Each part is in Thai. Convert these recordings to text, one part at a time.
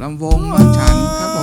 ลำวงบ้านฉันครับ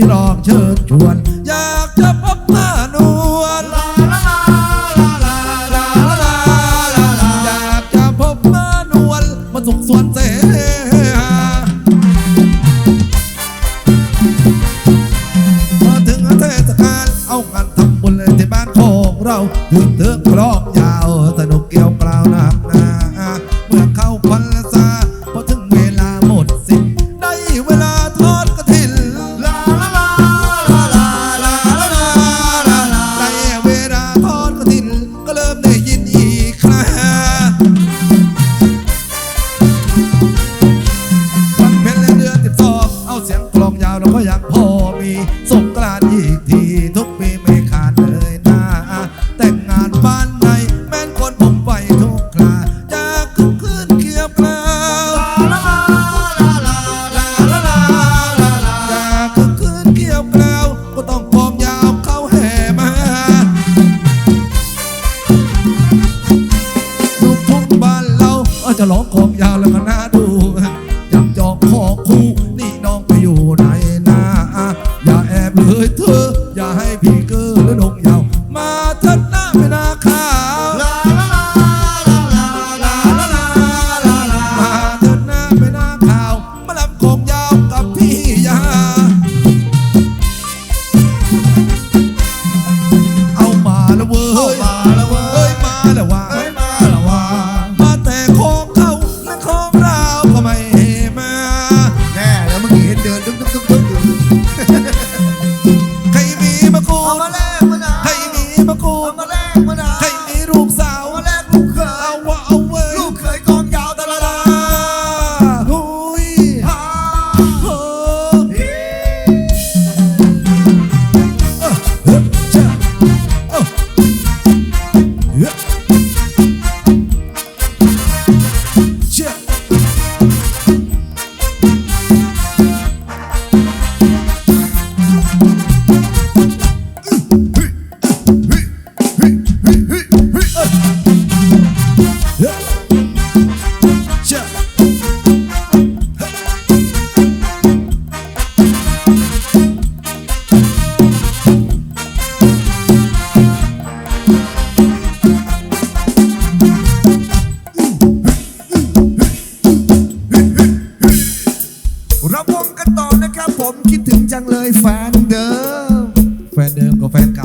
ี่ลองเชิญชวน อยากจะพบหน้านวลอยากจะพบหน้านวลมาสุขสวนเสหาพอถึงเทศกาลเอางานทำบุญเลยที่บ้านของเราถึงเถื่อคลองยาว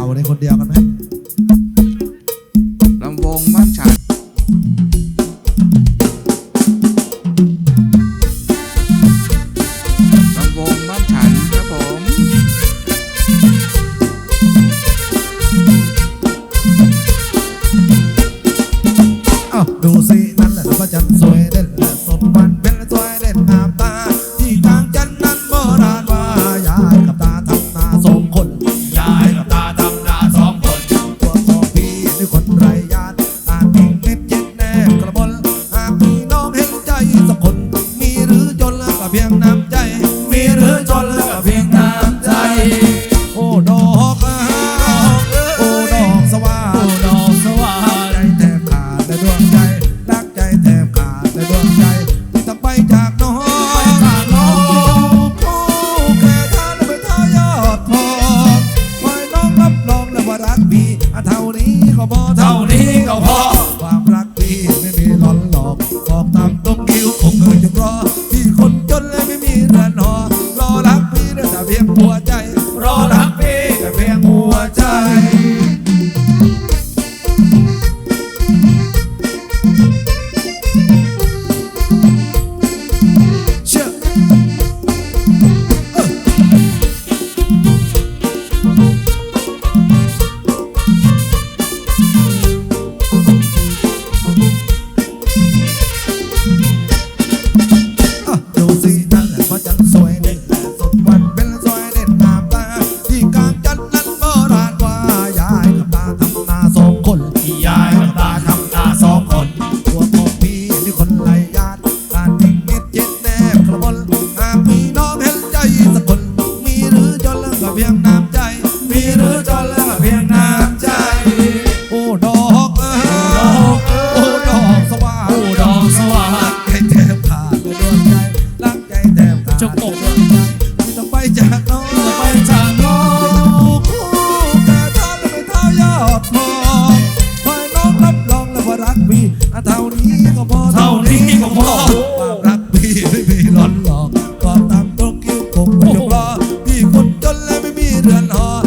าในคนเดียวกัน and all.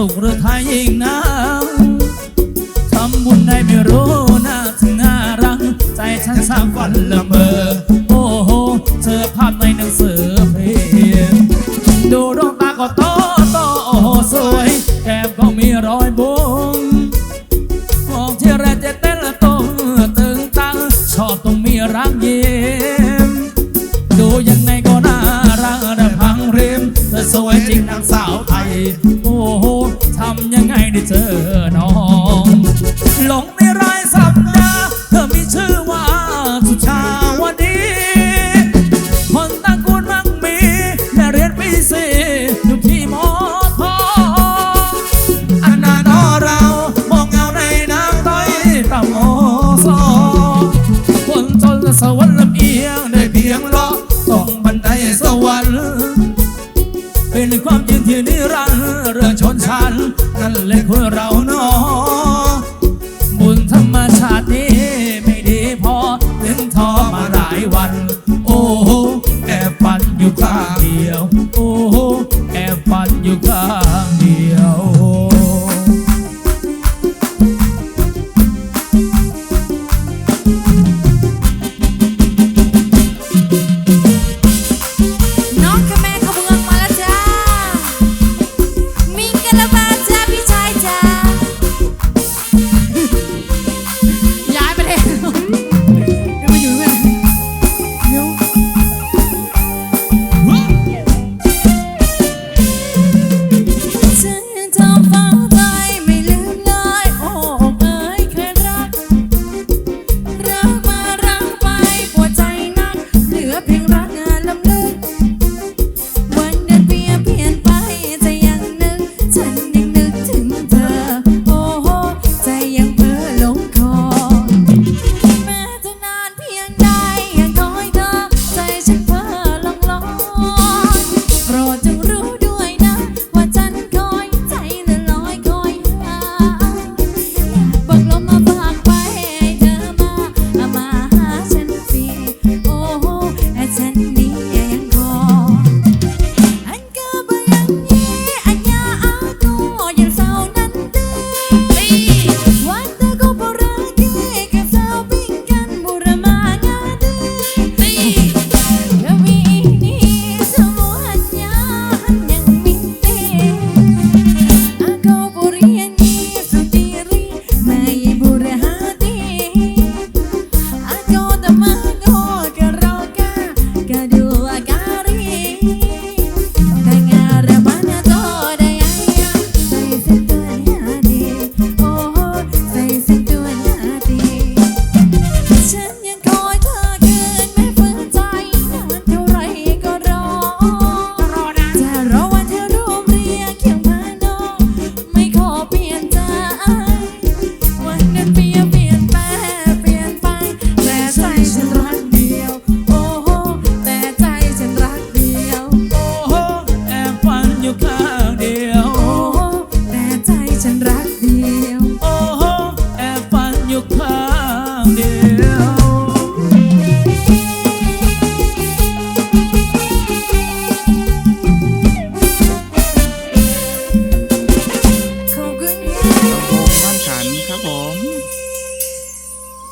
สุขหรือไทยยิ่งนะทำบุญได้ไม่รู้น่าถึงน่ารังใจฉันสางวันละเมอ โอ้โห เจอภาพในหนังสือเพลงดูดวงตาก็โตโตโอ้โหสวยแก้มก็มีรอยบุ๋มองที่แรกจะเต้นละตรงตึงตังชอบต้องมีรักยิ We're aún